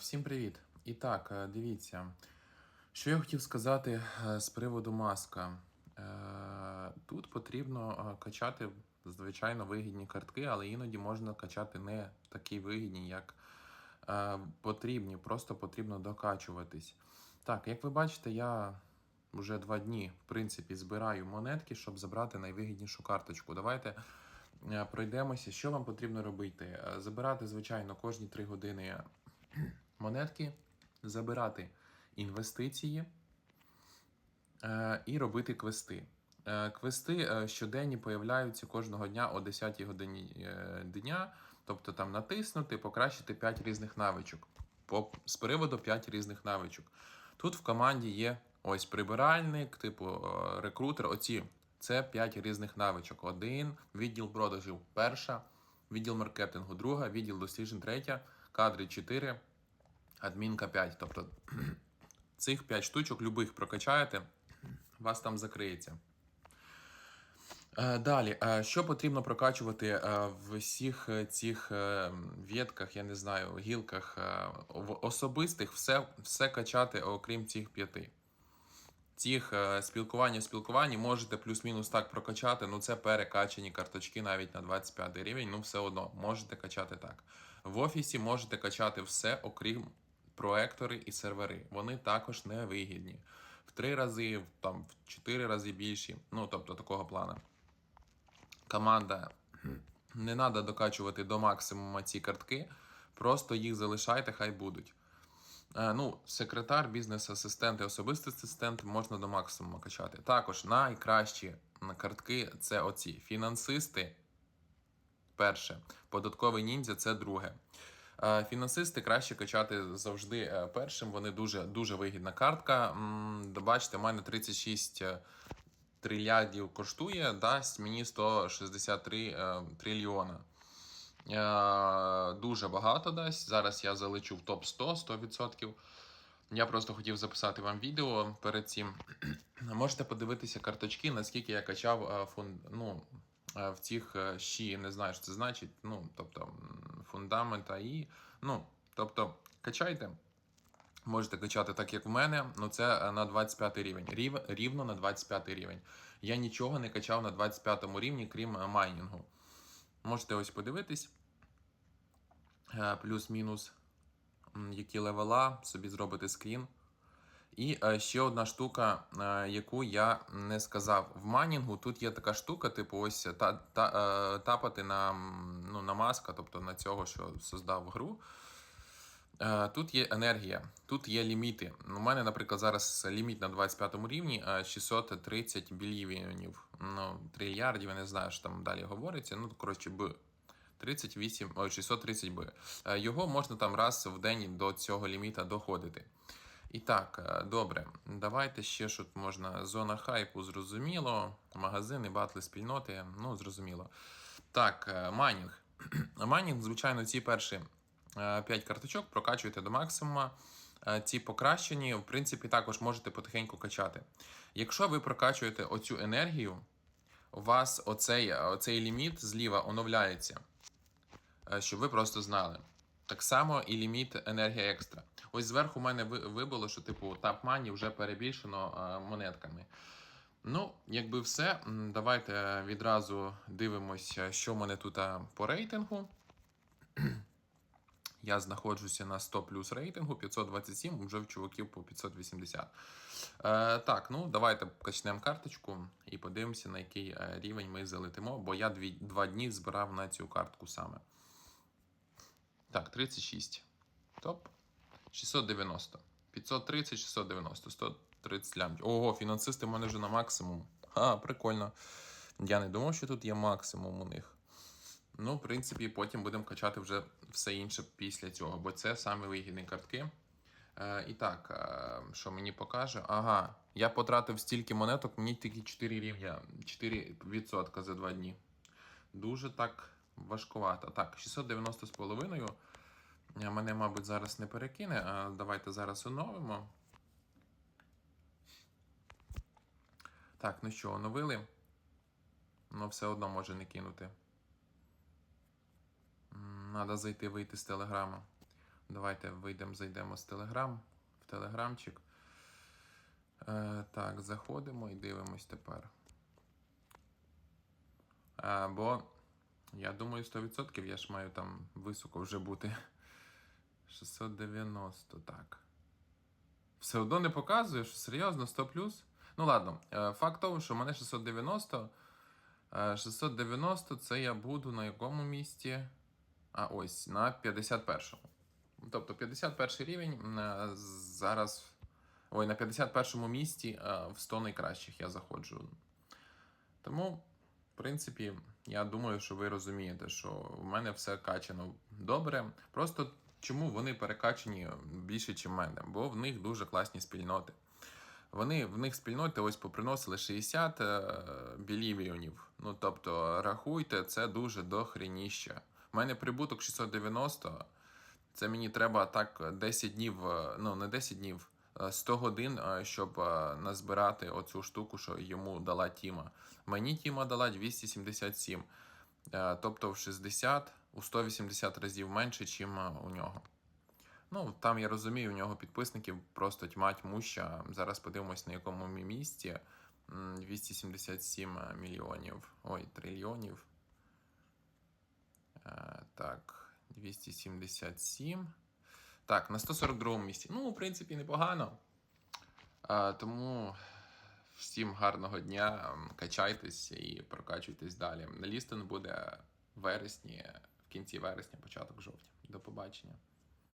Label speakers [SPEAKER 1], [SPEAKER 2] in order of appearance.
[SPEAKER 1] Всім привіт! І так, е, дивіться, що я хотів сказати е, з приводу маска. Е, Тут потрібно качати, звичайно, вигідні картки, але іноді можна качати не такі вигідні, як потрібні, просто потрібно докачуватись. Так, як ви бачите, я вже два дні, в принципі, збираю монетки, щоб забрати найвигіднішу карточку. Давайте пройдемося. Що вам потрібно робити? Забирати, звичайно, кожні 3 години монетки, забирати інвестиції е, і робити квести. Е, Квести е, щоденні появляються кожного дня о 10 годині дня, тобто там натиснути, покращити 5 різних навичок. З приводу 5 різних навичок. Тут в команді є ось прибиральник, типу рекрутер. Оці це 5 різних навичок. Один відділ продажів перша, відділ маркетингу друга, відділ досліджень третя, кадри 4, адмінка 5. Тобто цих 5 штучок любих прокачаєте, вас там закриється. Е, Далі, е, що потрібно прокачувати е, в всіх цих ветках, я не знаю, гілках в особистих, все, все качати, окрім цих п'яти. Цих спілкування спілкуванні можете плюс-мінус так прокачати. Ну це перекачані карточки навіть на 25 рівень. Ну все одно можете качати так. В офісі можете качати все, окрім проектори і сервери. Вони також не вигідні. В три рази, там в чотири рази більші. Ну тобто такого плану. Команда не треба докачувати до максимуму ці картки. Просто їх залишайте, хай будуть. Е, Ну, секретар, бізнес-асистент і особистий асистент можна до максимуму качати. Також найкращі картки це оці фінансисти. Перше, податковий ніндзя це друге. Е, Фінансисти краще качати завжди е, першим. Вони дуже дуже вигідна картка. Бачите, мене 36 е, трильярдів коштує, дасть мені 163 е, трильйона. Дуже багато дасть. Зараз я залечу в топ 100 100%. Я просто хотів записати вам відео перед цим. Можете подивитися карточки, наскільки я качав фун... ну, в цих щі, не знаю, що це значить. Ну, тобто фундамента і. Ну, тобто, качайте. Можете качати так, як в мене, ну це е, на 25 рівень. Рів, рівно на 25 рівень. Я нічого не качав на 25 рівні, крім е, майнінгу. Можете ось подивитись. Е, Плюс-мінус, які левела, собі зробити скрін. І е, ще одна штука, е, яку я не сказав. В майнінгу тут є така штука, типу, ось та, та, е, тапати на, ну, на маска, тобто на цього, що создав гру. Тут є енергія, тут є ліміти. У мене, наприклад, зараз ліміт на 25 рівні е, 630 білівінів. Ну, трильярдів, я не знаю, що там далі говориться. Ну, коротше, Б. 38, 630 Б. Його можна там раз в день до цього ліміта доходити. І так, е, добре, давайте ще що можна. Зона хайпу, зрозуміло. Магазини, батли, спільноти, ну, зрозуміло. Так, е, майнінг. Майнінг, звичайно, ці перші 5 карточок прокачуєте до максимума. Е, Ці покращені, в принципі, також можете потихеньку качати. Якщо ви прокачуєте оцю енергію, у вас оцей, оцей ліміт зліва оновляється, Е, щоб ви просто знали. Так само і ліміт енергія екстра. Ось зверху в мене вибило, що типу тап мані вже перебільшено е, монетками. Ну, якби все. Давайте відразу дивимося, що в мене тут е, по рейтингу. Я знаходжуся на 100 плюс рейтингу, 527, вже в чуваків по 580. Е, так, ну давайте качнемо карточку і подивимося, на який е, рівень ми залетимо, бо я дві, два дні збирав на цю картку саме. Так, 36. Топ. 690. 530, 690, 130 лямів. Ого, фінансисти в мене вже на максимум. А, прикольно. Я не думав, що тут є максимум у них. Ну, в принципі, потім будемо качати вже все інше після цього, бо це саме вигідні картки. Е, і так, е, що мені покаже? Ага, я потратив стільки монеток, мені тільки 4 рівня, 4% за 2 дні. Дуже так важкувато. Так, 690 з половиною. Мене, мабуть, зараз не перекине. А давайте зараз оновимо. Так, ну що, оновили? Ну, все одно може не кинути. Надо зайти вийти з телеграма. Давайте вийдемо, зайдемо з Телеграм, в Телеграмчик. Е, так, заходимо і дивимось тепер. Е, бо я думаю, 100% я ж маю там високо вже бути. 690, так. Все одно не показує, що серйозно, 100 плюс. Ну ладно, е, факт того, що в мене 690. Е, 690 це я буду на якому місці? А ось на 51-му. Тобто 51 рівень е, зараз. Ой, на 51-му місці е, в 100 найкращих я заходжу. Тому, в принципі, я думаю, що ви розумієте, що в мене все качано добре. Просто чому вони перекачані більше, ніж мене? Бо в них дуже класні спільноти. Вони в них спільноти ось поприносили 60 е, білівіонів. Ну тобто, рахуйте, це дуже дохреніще. У мене прибуток 690. Це мені треба так 10 днів, е, ну не 10 днів, е, 100 годин, е, щоб е, назбирати оцю штуку, що йому дала Тіма. Мені Тіма дала 277. Е, Тобто в 60, у 180 разів менше, ніж у нього. Ну, там я розумію, у нього підписників просто тьма тьмуща. Зараз подивимось, на якому місці. 277 мільйонів. Ой, трильйонів. Е, Так, 277. Так, на 142 місці. Ну, в принципі, непогано. Тому всім гарного дня. Качайтесь і прокачуйтесь далі. Лістинг буде в вересні, кінці вересня, початок жовтня. До побачення.